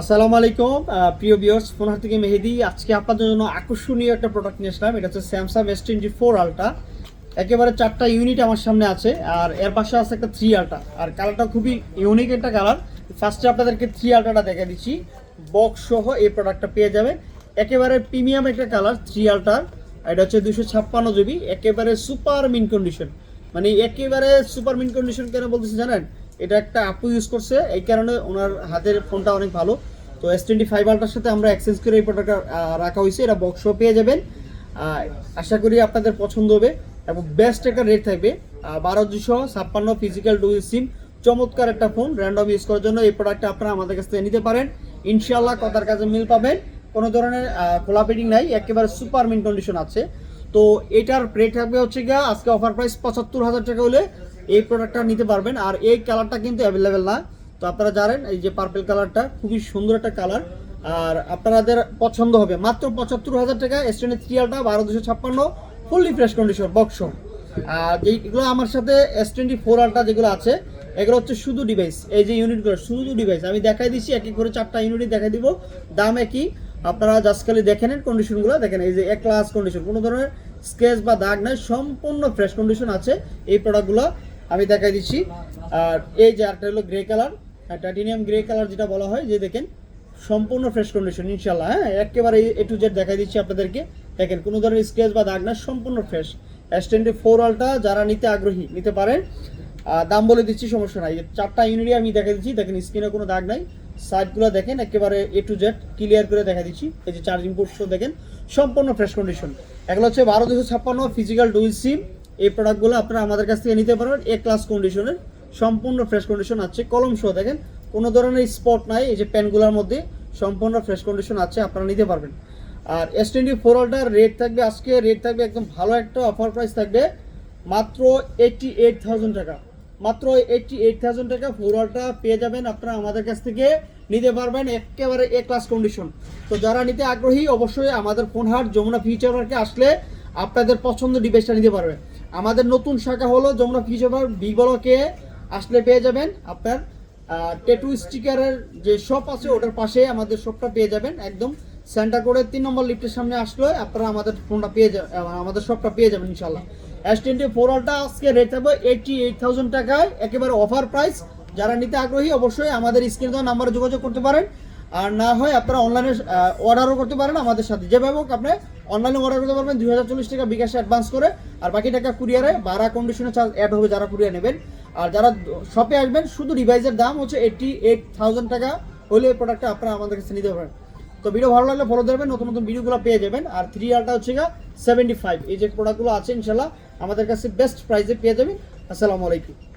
আসসালামু আলাইকুম প্রিয় বিয়ার্স ফোন হাত থেকে মেহেদি। আজকে আপনাদের জন্য আকর্ষণীয় একটা প্রোডাক্ট নিয়ে আসলাম। এটা হচ্ছে Samsung S twenty four ultra একেবারে চারটা ইউনিট আমার সামনে আছে, আর এর পাশে আছে একটা থ্রি আলটা আর কালারটা খুবই ইউনিক একটা কালার ফার্স্টে আপনাদেরকে থ্রি আলটাটা দেখা দিচ্ছি। বক্স সহ এই প্রোডাক্টটা পেয়ে যাবে একেবারে প্রিমিয়াম একটা কালার থ্রি আলটার এটা হচ্ছে দুশো ছাপ্পান্ন জিবি একেবারে সুপার মিন কন্ডিশন মানে একেবারে সুপার মিন কন্ডিশন কেন বলতেছি জানেন? এটা একটা আপু ইউজ করছে, এই কারণে ওনার হাতের ফোনটা অনেক ভালো। তো এস টোয়েন্টি ফাইভ আলটার সাথে আমরা এক্সচেঞ্জ করে এই প্রোডাক্টটা রাখা হয়েছে, এটা বক্সও পেয়ে যাবেন। আশা করি আপনাদের পছন্দ হবে এবং বেস্ট একটা রেট থাকবে। বারো দুশো ছাপ্পান্ন ফিজিক্যাল ডুইল সিম চমৎকার একটা ফোন র্যান্ডম ইউজ করার জন্য এই প্রোডাক্টটা আপনারা আমাদের কাছ থেকে নিতে পারেন। ইনশাল্লাহ কথার কাছে মিল পাবেন। কোনো ধরনের খোলা পেটিং নাই, একেবারে সুপার মিন কন্ডিশন আছে। তো এটার রেট থাকবে হচ্ছে গিয়া, আজকে অফার প্রাইস পঁচাত্তর হাজার টাকা হলে এই প্রোডাক্টটা নিতে পারবেন। আর এই কালারটা কিন্তু অ্যাভেলেবেল না। তো আপনারা জানেন, এই যে পার্পেল কালারটা খুবই সুন্দর একটা কালার আর আপনাদের পছন্দ হবে মাত্র পঁচাত্তর হাজার টাকা এসটেনের থ্রিয়ালটা বারো দুশো ছাপ্পান্ন ফুললি ফ্রেশ কন্ডিশন বক্স আর যেগুলো আমার সাথে এস টোয়েন্টি ফোর আলটা যেগুলো আছে, এগুলো হচ্ছে শুধু ডিভাইস এই যে ইউনিটগুলো শুধু ডিভাইস আমি দেখাই দিচ্ছি এক এক করে চারটা ইউনিটই দেখাই দিব। দাম একই। আপনারা জাস্ট খালি দেখে নেন কন্ডিশনগুলো দেখেন এই যে এক ক্লাস কন্ডিশন কোনো ধরনের স্কেচ বা দাগ নাই, সম্পূর্ণ ফ্রেশ কন্ডিশন আছে এই প্রোডাক্টগুলো আমি দেখাই দিচ্ছি। আর এই যে একটা হলো grey colour titanium grey colour যেটা বলা হয়, যে দেখেন সম্পূর্ণ ফ্রেশ কন্ডিশন ইনশাল্লাহ হ্যাঁ? একেবারে এ টু জেড দেখাই দিচ্ছি আপনাদেরকে। দেখেন, কোনো ধরনের স্কেচ বা দাগ না সম্পূর্ণ ফ্রেশ এস ফোর অলটা যারা নিতে আগ্রহী, নিতে পারেন। দাম বলে দিচ্ছি, সমস্যা নাই। চারটা ইউনিটই আমি দেখা দিচ্ছি। দেখেন স্ক্রিনে কোনো দাগ নাই। সাইডগুলো দেখেন, একেবারে এ টু জেড ক্লিয়ার করে দেখা দিচ্ছি। এই যে চার্জিং পোর্টসও দেখেন, সম্পূর্ণ ফ্রেশ কন্ডিশন এগুলো হচ্ছে বারো দুশো ছাপ্পান্ন ফিজিক্যাল ডুইল সিম এই প্রোডাক্টগুলো আপনারা আমাদের কাছ থেকে নিতে পারবেন এ ক্লাস কন্ডিশনের সম্পূর্ণ ফ্রেশ কন্ডিশন আছে। কলম সহ দেখেন, কোনো ধরনের স্পট নাই, এই যে পেনগুলোর মধ্যে। সম্পূর্ণ ফ্রেশ কন্ডিশন আছে, আপনারা নিতে পারবেন। আর S twenty four ultra rate থাকবে, আজকে রেট থাকবে একদম ভালো একটা অফার প্রাইস থাকবে, মাত্র এইটটি এইট থাউজেন্ড টাকা। মাত্র এইটটি এইট থাউজেন্ড টাকা আলটা পেয়ে যাবেন আপনারা আমাদের কাছ থেকে। নিতে পারবেন একেবারে এ ক্লাস কন্ডিশন তো যারা নিতে আগ্রহী, অবশ্যই আমাদের ফোনহাট যমুনা ফিউচার পার্কে আসলে আপনাদের পছন্দ ডিভাইসটা নিতে পারবেন আমাদের নতুন শাখা হলো যমুনা ফিউচার পার্ক বি ব্লকে আসলে পেয়ে যাবেন আপনার টেটু স্টিকারের যে শপ আছে, ওটার পাশে আমাদের শপটা পেয়ে যাবেন একদম। সেন্টার করে তিন নম্বর লিফটের সামনে আসলে আপনারা আমাদের ফোনটা পেয়ে যাবেন আমাদের শপটা পেয়ে যাবেন ইনশাল্লাহ এস টোয়েন্টি ফোর আলটা আজকে রেট থাকবে এইটটি এইট থাউজেন্ড টাকায়, একেবারে অফার প্রাইস যারা নিতে আগ্রহী অবশ্যই আমাদের স্ক্রিনে দেওয়া নাম্বারে যোগাযোগ করতে পারেন। আর না হয় আপনারা অনলাইনে অর্ডারও করতে পারেন আমাদের সাথে। যেভাবে হোক আপনি অনলাইনে অর্ডার করতে পারবেন দুই হাজার চল্লিশ টাকা বিকাশে অ্যাডভান্স করে। আর বাকি টাকা কুরিয়ারে ভাড়া কন্ডিশনে চার্জ অ্যাড হবে যারা কুরিয়ার নেবেন। আর যারা শপে আসবেন, শুধু ডিভাইসের দাম হচ্ছে এইটটি এইট থাউজেন্ড টাকা। হলে প্রোডাক্টটা আপনারা আমাদের কাছে নিতে পারেন। তো ভিডিও ভালো লাগলে ফলো দেবেন নতুন নতুন ভিডিওগুলো পেয়ে যাবেন। আর থ্রি আরটা হচ্ছে গা সেভেন্টি ফাইভ এই যে প্রোডাক্টগুলো আছে ইনশাল্লাহ আমাদের কাছে বেস্ট প্রাইসে পেয়ে যাবেন। আসসালামু আলাইকুম।